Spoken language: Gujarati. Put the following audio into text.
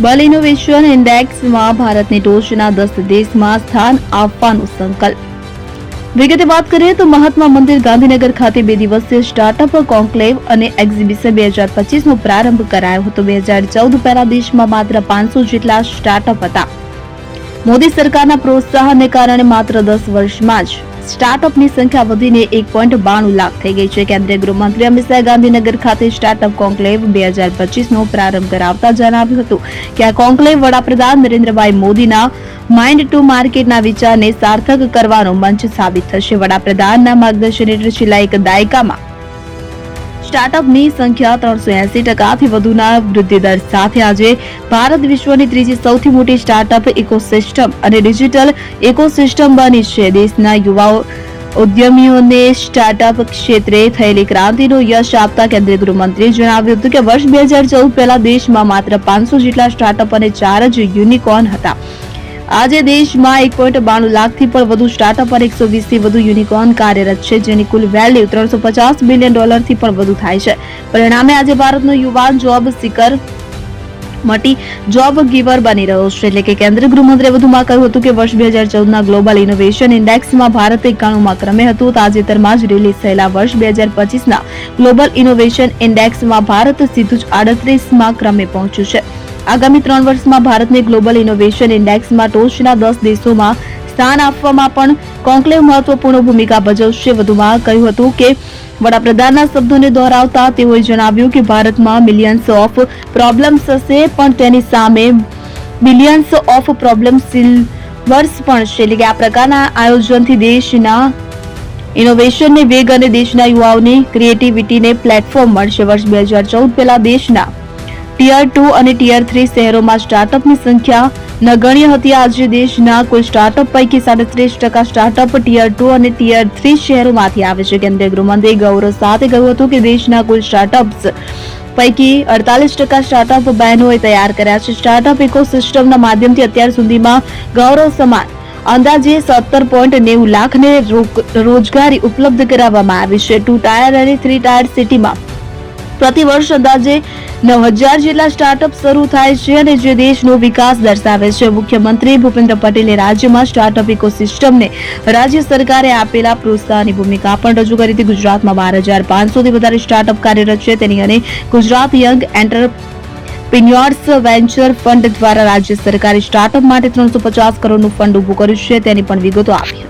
ગ્લોબલ ઇનોવેશન ઇન્ડેક્સમાં ભારતને ટોચના દસ દેશમાં સ્થાન આપવાનો સંકલ્પ. વિગતે વાત કરીએ તો મહાત્મા મંદિર ગાંધીનગર ખાતે બે દિવસીય સ્ટાર્ટઅપ કોન્ક્લેવ અને એક્ઝિબિશન બે હજાર પચીસનો પ્રારંભ કરાયો હતો. બે હજાર ચૌદ પહેલા દેશમાં માત્ર પાંચસો જેટલા સ્ટાર્ટઅપ હતા. મોદી સરકારના પ્રોત્સાહનને કારણે માત્ર દસ વર્ષમાં જ સ્ટાર્ટઅપની સંખ્યા વધીને એક પોઈન્ટ બાણું લાખ થઈ ગઈ છે. કેન્દ્રીય ગૃહમંત્રી અમિત શાહ ગાંધીનગર ખાતે સ્ટાર્ટઅપ કોન્ક્લેવ બે હજાર પચીસનો પ્રારંભ કરાવતા જણાવ્યું હતું કે આ કોન્ક્લેવ વડાપ્રધાન નરેન્દ્રભાઈ મોદીના માઇન્ડ ટુ માર્કેટના વિચારને સાર્થક કરવાનો મંચ સાબિત થશે. વડાપ્રધાનના માર્ગદર્શન હેઠળ છેલ્લા એક દાયકામાં સ્ટાર્ટઅપની સંખ્યા ત્રણસો એસી ટકાથી વધુના વૃદ્ધિ દર સાથે આજે ભારત વિશ્વની ત્રીજી સૌથી મોટી સ્ટાર્ટઅપ ઇકોસિસ્ટમ અને ડિજિટલ ઇકોસિસ્ટમ બની છે. દેશના યુવાઓ, ઉદ્યમીઓને સ્ટાર્ટઅપ ક્ષેત્રે થયેલી ક્રાંતિનો યશ આપતા કેન્દ્રીય ગૃહમંત્રીએ જણાવ્યું હતું કે વર્ષ બે હજાર ચૌદ પહેલા દેશમાં માત્ર પાંચસો જેટલા સ્ટાર્ટઅપ અને ચાર જ યુનિકોર્ન હતા. આજે દેશમાં એક પોઈન્ટ બાણું લાખથી પણ વધુ સ્ટાર્ટઅપ અને એકસો વીસથી વધુ યુનિકોર્ન કાર્યરત છે, જેની કુલ વેલ્યુ ત્રણસો પચાસ બિલિયન ડોલરથી પણ વધુ થાય છે. પરિણામે આજે ભારતનો યુવાન જોબ સિકર મટી જોબ ગીવર બની રહ્યો છે, એટલે કે કેન્દ્રીય ગૃહમંત્રીએ વધુમાં કહ્યું હતું કે વર્ષ બે હજાર ચૌદના ગ્લોબલ ઇનોવેશન ઇન્ડેક્સમાં ભારત એકાણુંમાં ક્રમે હતું. તાજેતરમાં જ રિલીઝ થયેલા વર્ષ બે હજાર પચીસના ગ્લોબલ ઇનોવેશન ઇન્ડેક્સમાં ભારત સીધું જ આડત્રીસમાં ક્રમે પહોંચ્યું છે. આગામી ત્રણ વર્ષમાં ભારતને ગ્લોબલ ઇનોવેશન ઇન્ડેક્સમાં ટોચના દસ દેશોમાં સ્થાન આપવામાં પણ કોન્કલેવ મહત્વપૂર્ણ ભૂમિકા ભજવશે. વધુમાં કહ્યું હતું કે, વડાપ્રધાનના શબ્દોને દોહરાવતા તેઓએ જણાવ્યું કે ભારતમાં મિલિયન્સ ઓફ પ્રોબ્લેમ્સ હશે, પણ તેની સામે બિલિયન્સ ઓફ પ્રોબ્લેમ્સ સિલ્વર્સ પણ છે. એટલે કે આ પ્રકારના આયોજનથી દેશના ઇનોવેશનને વેગ અને દેશના યુવાઓની ક્રિએટિવિટીને પ્લેટફોર્મ મળશે. વર્ષ બે હજાર ચૌદ પહેલા દેશના ટિયર ટુ અને ટિયર થ્રી શહેરોમાં સ્ટાર્ટઅપની સંખ્યા નગણ્ય હતી. આજે દેશના કુલ સ્ટાર્ટઅપ પૈકી સાડત્રીસ ટકા સ્ટાર્ટઅપ ટિયર ટુ અને ટિયર થ્રી શહેરોમાંથી આવે છે. કેન્દ્રીય ગૃહમંત્રી ગૌરવ સાથે કહ્યું હતું કે દેશના કુલ સ્ટાર્ટઅપ્સ પૈકી અડતાલીસ ટકા સ્ટાર્ટઅપ બહેનોએ તૈયાર કર્યા છે. સ્ટાર્ટઅપ ઇકોસિસ્ટમના માધ્યમથી અત્યાર સુધીમાં ગૌરવ સમાન અંદાજે સત્તર પોઈન્ટ નેવું લાખને રોજગારી ઉપલબ્ધ કરાવવામાં આવી છે. ટુ ટાયર અને થ્રી ટાયર સિટીમાં પ્રતિ વર્ષ અંદાજે નવ હજાર જેટલા સ્ટાર્ટઅપ શરૂ થાય છે અને જે દેશનો વિકાસ દર્શાવે છે. મુખ્યમંત્રી ભૂપેન્દ્ર પટેલે રાજ્યમાં સ્ટાર્ટઅપ ઇકોસિસ્ટમને રાજ્ય સરકારે આપેલા પ્રોત્સાહનની ભૂમિકા પણ રજૂ કરી હતી. ગુજરાતમાં બાર હજાર પાંચસોથી વધારે સ્ટાર્ટઅપ કાર્યરત છે. તેની અને Gujarat young entrepreneurs venture fund દ્વારા રાજ્ય સરકારે સ્ટાર્ટઅપ માટે ત્રણસો પચાસ કરોડનું ફંડ ઉભું કર્યું છે. તેની પણ વિગતો આપી